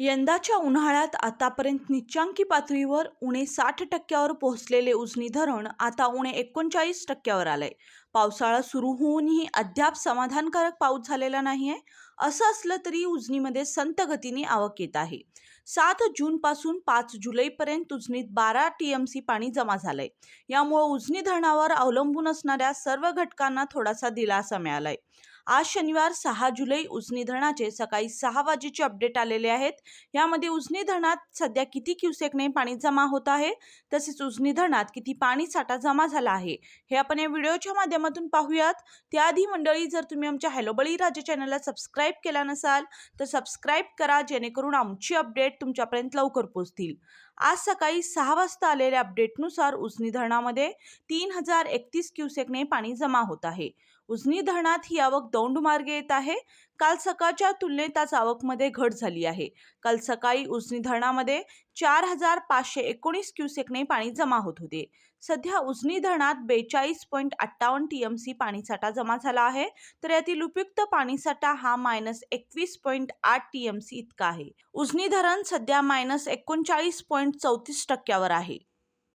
यंदाच्या उन्हाळ्यात आतापर्यंत निच्चांकी पातळीवर उणे साठ टक्क्यावर पोहोचलेले उजनी धरण आता उणे एकोणचाळीस टक्क्यावर आलंय. पावसाळा सुरू होऊनही अद्याप समाधानकारक पाऊस झालेला नाही आहे असं असलं तरी उजनीमध्ये संत गतीने आवक येत आहे. सात जूनपासून पाच जुलैपर्यंत उजनीत बारा टीएमसी पाणी जमा झालंय. यामुळे उजनी धरणावर अवलंबून असणाऱ्या सर्व घटकांना थोडासा दिलासा मिळालाय. आज शनिवार सहा जुलै उजनी धरणाचे सकाळी सहा वाजेचे अपडेट आलेले आहेत. यामध्ये उजनी धरणात सध्या किती क्युसेकने पाणी जमा होत आहे? तसेच उजनी धरणात किती पाणी साठा जमा झाला आहे? हे आपण या व्हिडिओच्या माध्यमातून पाहूयात. त्याआधी मंडळी जर तुम्ही आमच्या हॅलो बळी राजा चॅनलला सबस्क्राईब केला नसाल तर सबस्क्राईब करा जेणेकरून आमची अपडेट तुमच्यापर्यंत लवकर पोहोचतील. आज सकाळी सहा वाजता आलेल्या अपडेटनुसार उजनी धरणामध्ये तीन हजार एकतीस क्युसेकने पाणी जमा होत आहे. उजनी धरणात ही आवक दौंड मार्गे येत आहे. काल सकाळच्या तुलनेत आज आवकमध्ये घट झाली आहे. काल सकाळी उजनी धरणामध्ये चार हजार पाचशे एकोणीस क्युसेकने पाणी जमा होत होते. सध्या उजनी धरणात बेचाळीस पॉईंट अठ्ठावन्न टी एम सी पाणीसाठा जमा झाला आहे. तर यातील उपयुक्त पाणीसाठा हा मायनस एकवीस पॉईंट आठ टी एम सी इतका आहे. उजनी धरण सध्या मायनस एकोणचाळीस पॉईंट चौतीस टक्क्यावर आहे.